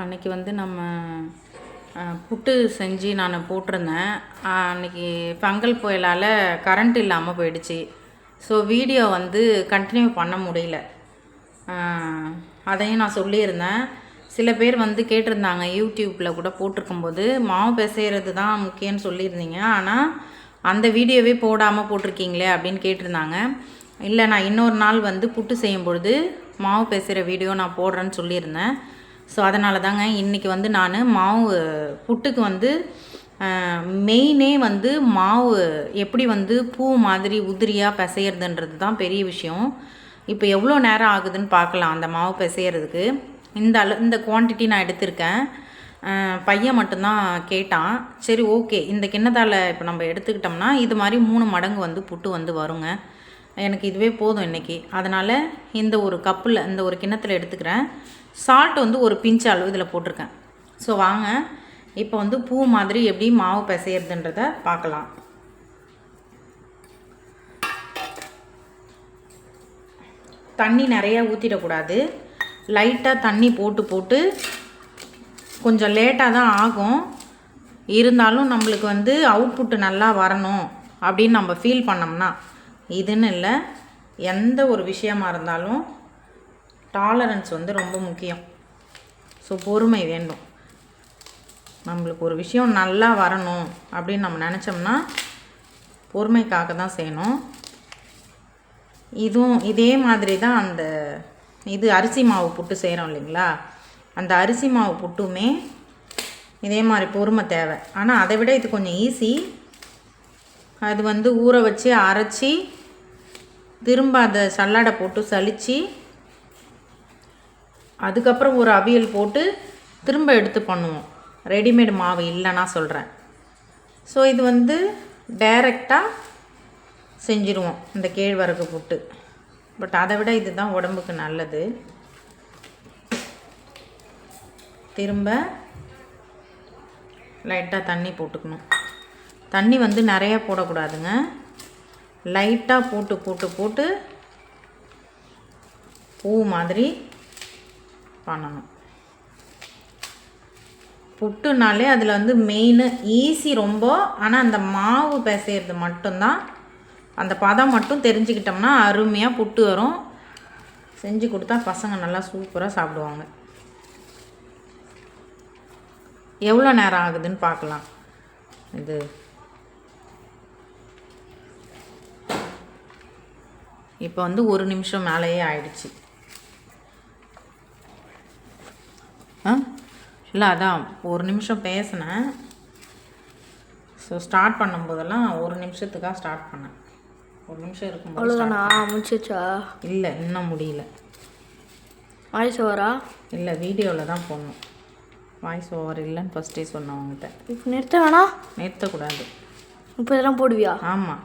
அன்னைக்கு வந்து நம்ம புட்டு செஞ்சு நான் போட்டிருந்தேன். அன்றைக்கி அன்னைக்கு ஃபங்கல் புயலால் கரண்ட் இல்லாமல் போயிடுச்சு. ஸோ வீடியோ வந்து கண்டினியூ பண்ண முடியல. அதையும் நான் சொல்லியிருந்தேன். சில பேர் வந்து கேட்டிருந்தாங்க யூடியூப்பில் கூட போட்டிருக்கும்போது மாவு பிசைகிறது தான் முக்கியம்னு சொல்லியிருந்தீங்க. ஆனால் அந்த வீடியோவே போடாமல் போட்டிருக்கீங்களே அப்படின்னு கேட்டிருந்தாங்க. இல்லை நான் இன்னொரு நாள் வந்து புட்டு செய்யும் பொழுது மாவு பேசுகிற வீடியோ நான் போடுறேன்னு சொல்லியிருந்தேன். ஸோ அதனால தாங்க இன்றைக்கி வந்து நான் மாவு புட்டுக்கு வந்து மெயினே வந்து மாவு எப்படி வந்து பூ மாதிரி உதிரியாக பிசையிறதுன்றது தான் பெரிய விஷயம். இப்போ எவ்வளோ நேரம் ஆகுதுன்னு பார்க்கலாம் அந்த மாவு பிசையிறதுக்கு. இந்த அளவு இந்த குவான்டிட்டி நான் எடுத்திருக்கேன். பையன் மட்டும்தான் கேட்டான். சரி ஓகே இந்த கிண்ணத்தால் இப்போ நம்ம எடுத்துக்கிட்டோம்னா இது மாதிரி மூணு மடங்கு வந்து புட்டு வந்து வருங்க. எனக்கு இதுவே போதும் இன்றைக்கி அதனால் இந்த ஒரு கப்பில் இந்த ஒரு கிண்ணத்தில் எடுத்துக்கிறேன். சால்ட் வந்து ஒரு பிஞ்ச் அளவு இதில் போட்டிருக்கேன். ஸோ வாங்க. இப்போ வந்து பூ மாதிரி எப்படி மாவு பிசையிறதுன்றத பார்க்கலாம். தண்ணி நிறையா ஊற்றிடக்கூடாது லைட்டாக தண்ணி போட்டு போட்டு கொஞ்சம் லேட்டாக தான் ஆகும். இருந்தாலும் நம்மளுக்கு வந்து அவுட்புட்டு நல்லா வரணும் அப்படின்னு நம்ம ஃபீல் பண்ணோம்னா இதுன்னு இல்லை. எந்த ஒரு விஷயமா இருந்தாலும் டாலரன்ஸ் வந்து ரொம்ப முக்கியம். ஸோ பொறுமை வேண்டும். நம்மளுக்கு ஒரு விஷயம் நல்லா வரணும் அப்படின்னு நம்ம நினச்சோம்னா பொறுமைக்காக தான் செய்யணும். இதுவும் இதே மாதிரி தான் அந்த இது அரிசி மாவு புட்டு செய்கிறோம் இல்லைங்களா? அந்த அரிசி மாவு புட்டுமே இதே மாதிரி பொறுமை தேவை. ஆனால் அதை விட இது கொஞ்சம் ஈஸி அது வந்து ஊற வச்சு அரைச்சி திரும்ப அதை சல்லாடை போட்டு சலித்து அதுக்கப்புறம் ஒரு அவியல் போட்டு திரும்ப எடுத்து பண்ணுவோம். ரெடிமேட் மாவு இல்லைன்னா சொல்கிறேன் ஸோ இது வந்து டைரெக்டாக செஞ்சிருவோம். இந்த கேழ்வரகு புட்டு. பட் அதை விட இதுதான் உடம்புக்கு நல்லது. திரும்ப லைட்டாக தண்ணி போட்டுக்கணும். தண்ணி வந்து நிறைய போடக்கூடாதுங்க. லைட்டாக போட்டு போட்டு போட்டு பூ மாதிரி பண்ணணும். புட்டுனாலே அதில் வந்து மெயின் ஈஸி ரொம்ப ஆனால் அந்த மாவு பிசையிறது மட்டும்தான். அந்த பதம் மட்டும் தெரிஞ்சுக்கிட்டோம்னா அருமையாக புட்டு வரும். செஞ்சு கொடுத்தா பசங்க நல்லா சூப்பராக சாப்பிடுவாங்க. எவ்வளோ நேரம் ஆகுதுன்னு பார்க்கலாம். இது. இப்போ வந்து ஒரு நிமிஷம் மேலேயே ஆயிடுச்சு. ஆ? இல்லை அதான் ஒரு நிமிஷம் பேசினேன். ஸோ ஸ்டார்ட் பண்ணும்போதெல்லாம் ஒரு நிமிஷத்துக்காக ஸ்டார்ட் பண்ணேன். ஒரு நிமிஷம் இருக்கும்போது அவ்வளோதானா முடிச்சிச்சா இல்லை இன்னும் முடியல. வாய்ஸ் ஓவரா இல்லை வீடியோவில் தான் போடணும். வாய்ஸ் ஓவர் இல்லைன்னு ஃபஸ்ட்டே சொன்னேன் அவங்ககிட்ட இப்போ நிறுத்த வேணா. நிறுத்தக்கூடாது. இப்போ இதெல்லாம் போடுவியா? ஆமாம்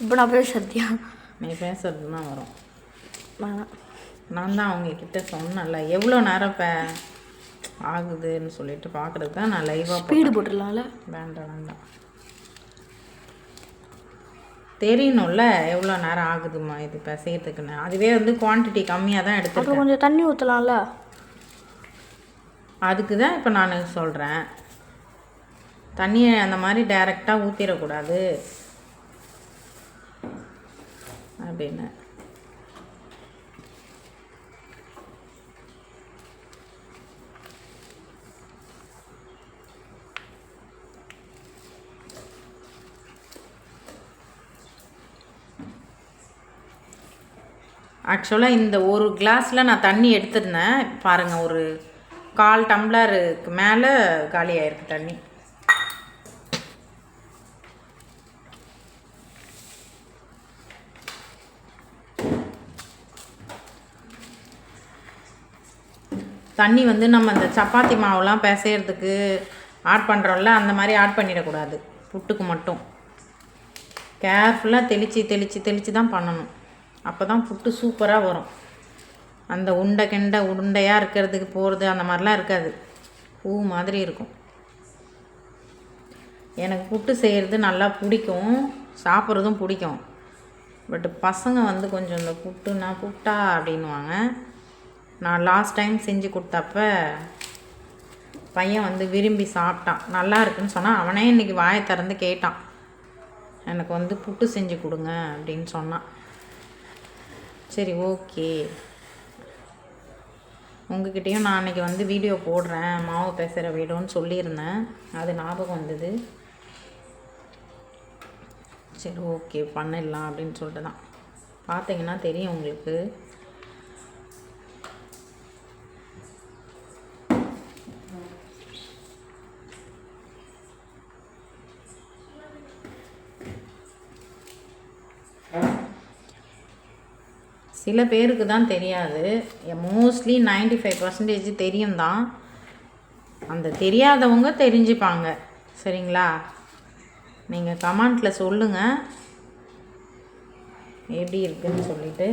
இப்போ நான் பேச சத்தியா நீ பேசுறது தான் வரும். வேணாம். நான் தான் அவங்க கிட்ட சொன்னேன்ல எவ்வளோ நேரம் இப்போ ஆகுதுன்னு சொல்லிட்டு பார்க்குறது தான் நான் லைவாக ஸ்பீடு போட்டுடலாம்ல? வேண்டாம் வேண்டாம். தெரியணும்ல எவ்வளோ நேரம் ஆகுதுமா இது பிசையறதுக்குன்னு. அதுவே வந்து குவான்டிட்டி கம்மியாக தான் எடுத்துருக்கேன். கொஞ்சம் தண்ணி ஊற்றலாம்ல அதுக்கு தான் இப்போ நான் சொல்கிறேன் தண்ணியை அந்த மாதிரி டைரெக்டாக ஊற்றிடக்கூடாது அப்படின்னு. ஆக்சுவலாக இந்த ஒரு கிளாஸில் நான் தண்ணி எடுத்திருந்தேன். பாருங்கள் ஒரு கால் டம்ளருக்கு மேலே காலி ஆயிருக்கு தண்ணி. தண்ணி வந்து நம்ம இந்த சப்பாத்தி மாவுலாம் பிசையிறதுக்கு ஆட் பண்ணுறோம்ல அந்த மாதிரி ஆட் பண்ணிடக்கூடாது. புட்டுக்கு மட்டும். கேர்ஃபுல்லாக தெளித்து தெளித்து தெளித்து தான் பண்ணணும். அப்போ தான் புட்டு சூப்பராக வரும். அந்த உண்டை கெண்டை உருண்டையாக இருக்கிறதுக்கு போகிறது அந்த மாதிரிலாம் இருக்காது. பூ மாதிரி இருக்கும். எனக்கு புட்டு செய்கிறது நல்லா பிடிக்கும். சாப்பிட்றதும் பிடிக்கும். பட் பசங்க வந்து கொஞ்சம் இந்த புட்டுனா புட்டா அப்படின்வாங்க நான் லாஸ்ட் டைம் செஞ்சு கொடுத்தப்ப பையன் வந்து விரும்பி சாப்பிட்டான். நல்லா இருக்குன்னு சொன்னால் அவனே இன்றைக்கி வாயை திறந்து கேட்டான். எனக்கு வந்து புட்டு செஞ்சு கொடுங்க அப்படின்னு சொன்னான். சரி ஓகே. உங்ககிட்டயும் நான் அன்றைக்கி வந்து வீடியோ போடுறேன். மாவு பேசுகிற வீடியோன்னு சொல்லியிருந்தேன். அது ஞாபகம் வந்தது. சரி ஓகே பண்ணிடலாம் அப்படின்னு சொல்லிட்டு தான் பார்த்தீங்கன்னா தெரியும் உங்களுக்கு. சில பேருக்கு தான் தெரியாது. மோஸ்ட்லி 95% ஃபைவ் பர்சன்டேஜ் தெரியும் தான். அந்த தெரியாதவங்க தெரிஞ்சுப்பாங்க. சரிங்களா? நீங்கள் கமெண்ட்டில் சொல்லுங்கள் எப்படி இருக்குன்னு சொல்லிட்டு.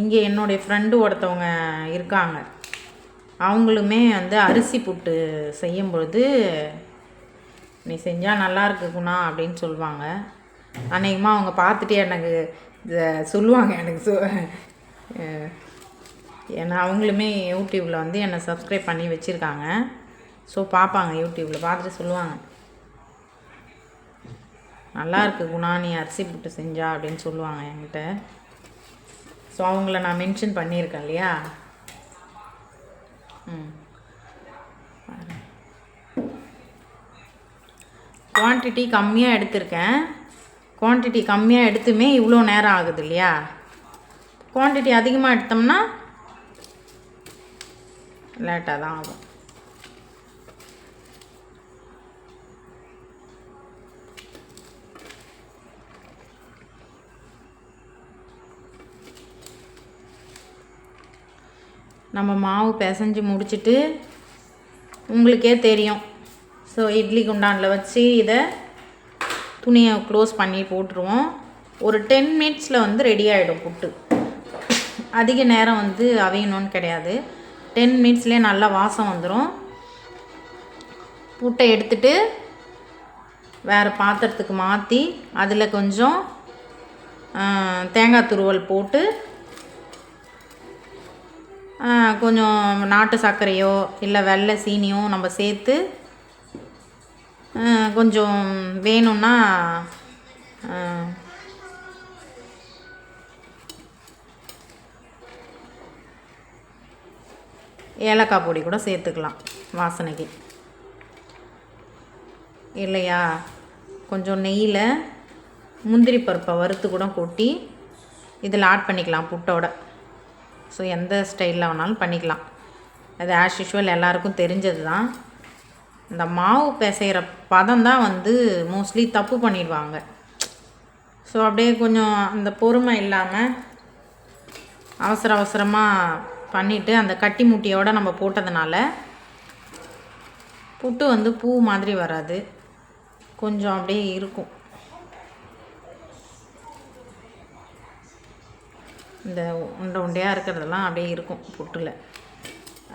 இங்கே என்னுடைய ஃப்ரெண்டு ஒருத்தவங்க இருக்காங்க. அவங்களுமே வந்து அரிசி புட்டு செய்யும்பொழுது நீ செஞ்சால் நல்லா இருக்குக்குண்ணா குணா அப்படின்னு சொல்லுவாங்க. அநேகமாக அவங்க பார்த்துட்டு எனக்கு இதை சொல்லுவாங்க எனக்கு சொ ஏன்னா அவங்களுமே யூடியூப்பில் வந்து என்னை சப்ஸ்கிரைப் பண்ணி வச்சுருக்காங்க. ஸோ பார்ப்பாங்க யூடியூப்பில் பார்த்துட்டு சொல்லுவாங்க. நல்லாயிருக்கு குணா நீ அரிசி புட்டு செஞ்சா அப்படின்னு சொல்லுவாங்க என்கிட்ட. ஸோ அவங்கள நான் மென்ஷன் பண்ணியிருக்கேன் இல்லையா? ம். குவான்டிட்டி கம்மியாக எடுத்திருக்கேன். குவான்டிட்டி கம்மியாக எடுத்துமே இவ்வளோ நேரம் ஆகுது இல்லையா? குவான்டிட்டி அதிகமாக எடுத்தோம்னா லேட்டாக தான் ஆகும். நம்ம மாவு பிசைஞ்சு முடிச்சுட்டு உங்களுக்கே தெரியும். ஸோ இட்லி குண்டானில் வச்சு இதை துணியை க்ளோஸ் பண்ணி போட்டுருவோம். ஒரு டென் மினிட்ஸில் வந்து ரெடி ஆகிடும் புட்டு. அதிக நேரம் வந்து அவியணும்னு கிடையாது. டென் மினிட்ஸ்லேயே நல்லா வாசம் வந்துடும் புட்டை எடுத்துட்டு வேறு பாத்திரத்துக்கு மாற்றி அதில் கொஞ்சம் தேங்காய் துருவல் போட்டு கொஞ்சம் நாட்டு சர்க்கரையோ இல்லை வெள்ளை சீனியோ நம்ம சேர்த்து கொஞ்சம் வேணும்னா ஏலக்காய் பொடி கூட சேர்த்துக்கலாம் வாசனைக்கு. இல்லையா? கொஞ்சம் நெய்யில் முந்திரி பருப்பை வறுத்து கூட கொட்டி இதில் ஆட் பண்ணிக்கலாம் புட்டோட. ஸோ எந்த ஸ்டைலில் வேணாலும் பண்ணிக்கலாம். அது ஆஸ் யூஷுவல் எல்லாருக்கும் தெரிஞ்சது தான் இந்த மாவு பிசைகிற பதம் தான் வந்து மோஸ்ட்லி தப்பு பண்ணிடுவாங்க. ஸோ அப்படியே கொஞ்சம் அந்த பொறுமை இல்லாமல் அவசர அவசரமாக பண்ணிவிட்டு அந்த கட்டி முட்டியோடு நம்ம போட்டதுனால புட்டு வந்து பூ மாதிரி வராது. கொஞ்சம் அப்படியே இருக்கும். இந்த உண்டை உண்டையாக இருக்கிறதெல்லாம் அப்படியே இருக்கும் புட்டில்.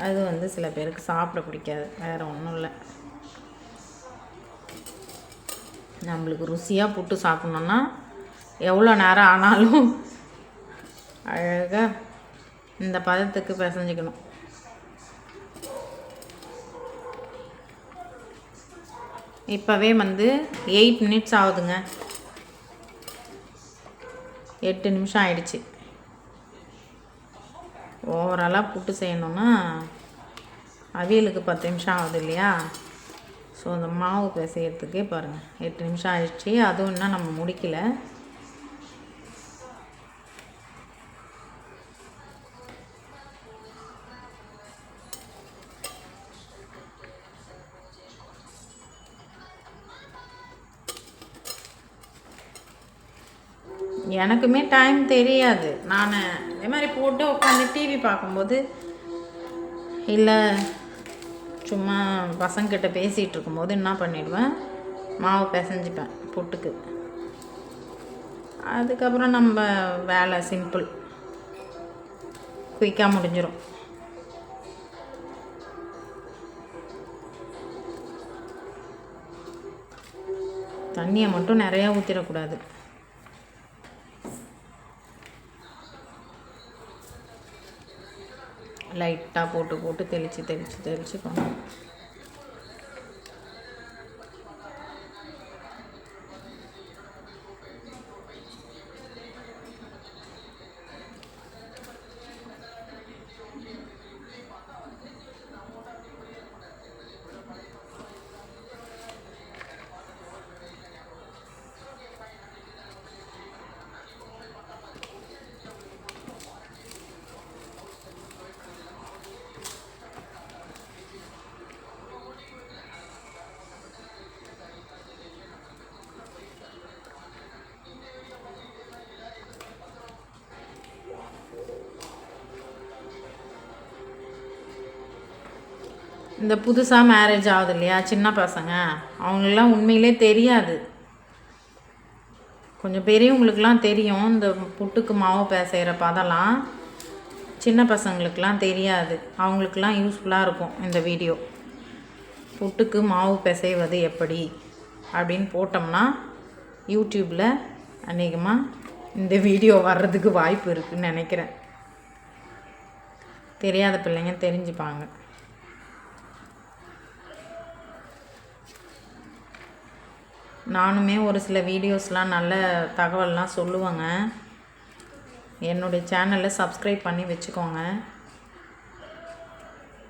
அது வந்து சில பேருக்கு சாப்பிட பிடிக்காது. வேறு ஒன்றும் இல்லை. நம்மளுக்கு ருசியாக புட்டு சாப்பிட்ணுன்னா எவ்வளோ நேரம் ஆனாலும் அழகாக இந்த பதத்துக்கு பிசைஞ்சிக்கணும். இப்போவே வந்து எயிட் மினிட்ஸ் ஆகுதுங்க. எட்டு நிமிஷம் ஆயிடுச்சு. ஓவராலாக புட்டு செய்யணுன்னா அவியலுக்கு பத்து நிமிஷம் ஆகுது இல்லையா? ஸோ அந்த மாவு பிசையறதுக்கே பாருங்கள் எட்டு நிமிஷம் ஆயிடுச்சு. அதுவும் இன்னும் நம்ம முடிக்கலை. எனக்குமே டைம் தெரியாது. நான் இதே மாதிரி போட்டு உட்காந்து டிவி பார்க்கும்போது இல்லை சும்மா பசங்கிட்ட பேசிகிட்டு இருக்கும்போது என்ன பண்ணிடுவேன்? மாவு பிசைஞ்சிப்பேன் புட்டுக்கு. அதுக்கப்புறம் நம்ம வேலை சிம்பிள் குயிக்காக முடிஞ்சிடும் தண்ணியை மட்டும் நிறையா ஊற்றிடக்கூடாது லைட்டாக போட்டு போட்டு தெளித்து தெளித்து தெளித்து பண்ணணும். இந்த புதுசாக மேரேஜ் ஆகுது இல்லையா சின்ன பசங்க. அவங்களெலாம் உண்மையிலே தெரியாது. கொஞ்சம் பெரியவங்களுக்குலாம் தெரியும். இந்த புட்டுக்கு மாவு பேசைகிற பதெல்லாம் சின்ன பசங்களுக்கெலாம் தெரியாது. அவங்களுக்கெல்லாம் யூஸ்ஃபுல்லாக இருக்கும் இந்த வீடியோ புட்டுக்கு மாவு பிசைவது எப்படி? அப்படின்னு போட்டோம்னா யூடியூப்பில் அநேகமாக இந்த வீடியோ வர்றதுக்கு வாய்ப்பு இருக்குதுன்னு நினைக்கிறேன். தெரியாத பிள்ளைங்க தெரிஞ்சுப்பாங்க. நானுமே ஒரு சில வீடியோஸ்லாம் நல்ல தகவல்லாம் சொல்லுவேங்க. என்னுடைய சேனலை சப்ஸ்கிரைப் பண்ணி வச்சுக்கோங்க.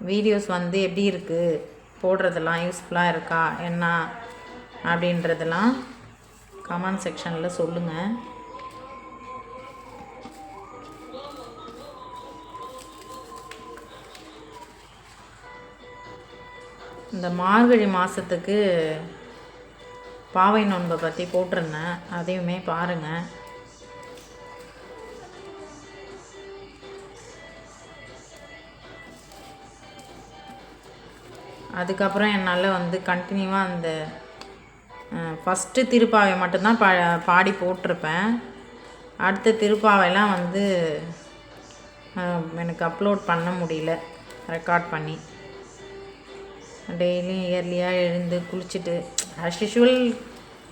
வீடியோஸ் வந்து எப்படி இருக்குது போடுறதெல்லாம் யூஸ்ஃபுல்லாக இருக்கா? என்ன? அப்படின்றதெல்லாம் கமெண்ட் செக்ஷனில் சொல்லுங்கள் இந்த மார்கழி மாதத்துக்கு பாவை நோன்பை பற்றி போட்டிருந்தேன். அதையுமே பாருங்கள் அதுக்கப்புறம் என்னால் வந்து கண்டினியூவாக அந்த ஃபஸ்ட்டு திருப்பாவை மட்டும்தான் பா பாடி போட்டிருப்பேன். அடுத்த திருப்பாவைலாம் வந்து எனக்கு அப்லோட் பண்ண முடியல. ரெக்கார்ட் பண்ணி. டெய்லியும் இயர்லியாக எழுந்து குளிச்சுட்டு ஆஸ் யூஷுவல்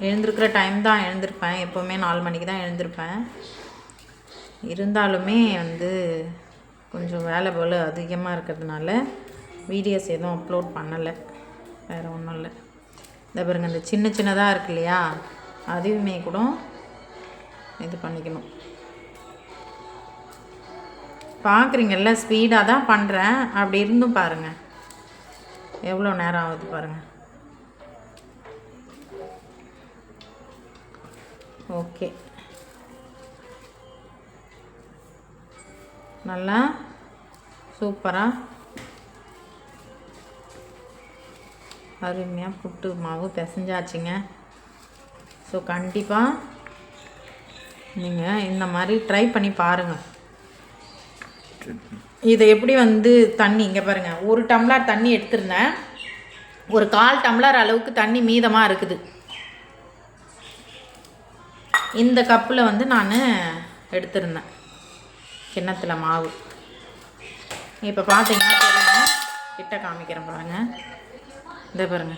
எழுந்திருக்கிற டைம் தான் எழுந்திருப்பேன். எப்போவுமே நாலு மணிக்கு தான் எழுந்திருப்பேன். இருந்தாலுமே வந்து கொஞ்சம் வேலை போல் அதிகமாக இருக்கிறதுனால வீடியோஸ் எதுவும் அப்லோட் பண்ணலை. வேறு ஒன்றும் இல்லை. இந்த பாருங்க இந்த சின்ன சின்னதாக இருக்கு இல்லையா? அதையுமே கூட இது பண்ணிக்கணும். பார்க்குறீங்கல்ல ஸ்பீடாக தான் பண்ணுறேன் அப்படி இருந்தும் பாருங்கள் எவ்வளோ நேரம் ஆகுது பாருங்கள் ஓகே. நல்லா? சூப்பராக அருமையாக புட்டு மாவு பிசைஞ்சாச்சுங்க. ஸோ கண்டிப்பாக நீங்கள் இந்த மாதிரி ட்ரை பண்ணி பாருங்கள் இதை எப்படி வந்து தண்ணி இங்கே பாருங்கள் ஒரு டம்ளர் தண்ணி எடுத்திருந்தேன். ஒரு கால் டம்ளர் அளவுக்கு தண்ணி மீதமாக இருக்குது. இந்த கப்பில் வந்து நான் எடுத்திருந்தேன். கிண்ணத்தில் மாவு. இப்போ பார்த்தீங்கன்னா தெரியும். கிட்ட காமிக்கிறேன் பாருங்கள் இந்த பாருங்க.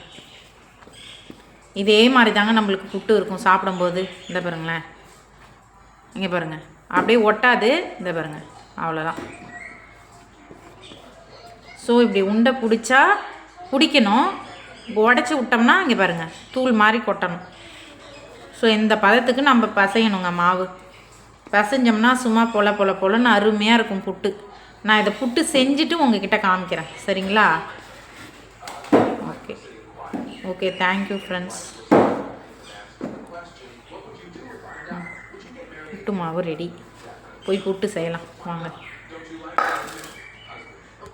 இதே மாதிரி தாங்க நம்மளுக்கு புட்டு இருக்கும். சாப்பிடும்போது. இந்த பாருங்களேன். இங்கே பாருங்கள் அப்படியே ஒட்டாது. இந்த பாருங்க. அவ்வளோதான் ஸோ இப்படி உண்டை பிடிச்சா பிடிக்கணும். உடச்சி விட்டோம்னா இங்கே பாருங்கள் தூள் மாதிரி கொட்டணும். ஸோ இந்த பதத்துக்கு நம்ம பசையணுங்க மாவு. பசைஞ்சோம்னா சும்மா பொல பொல பொலன்னு அருமையாக இருக்கும் புட்டு. நான் இதை புட்டு செஞ்சுட்டு உங்ககிட்ட காமிக்கிறேன். சரிங்களா? Okay. Okay thank you friends puttu மாவு ரெடி போய் புட்டு செய்யலாம். வாங்க.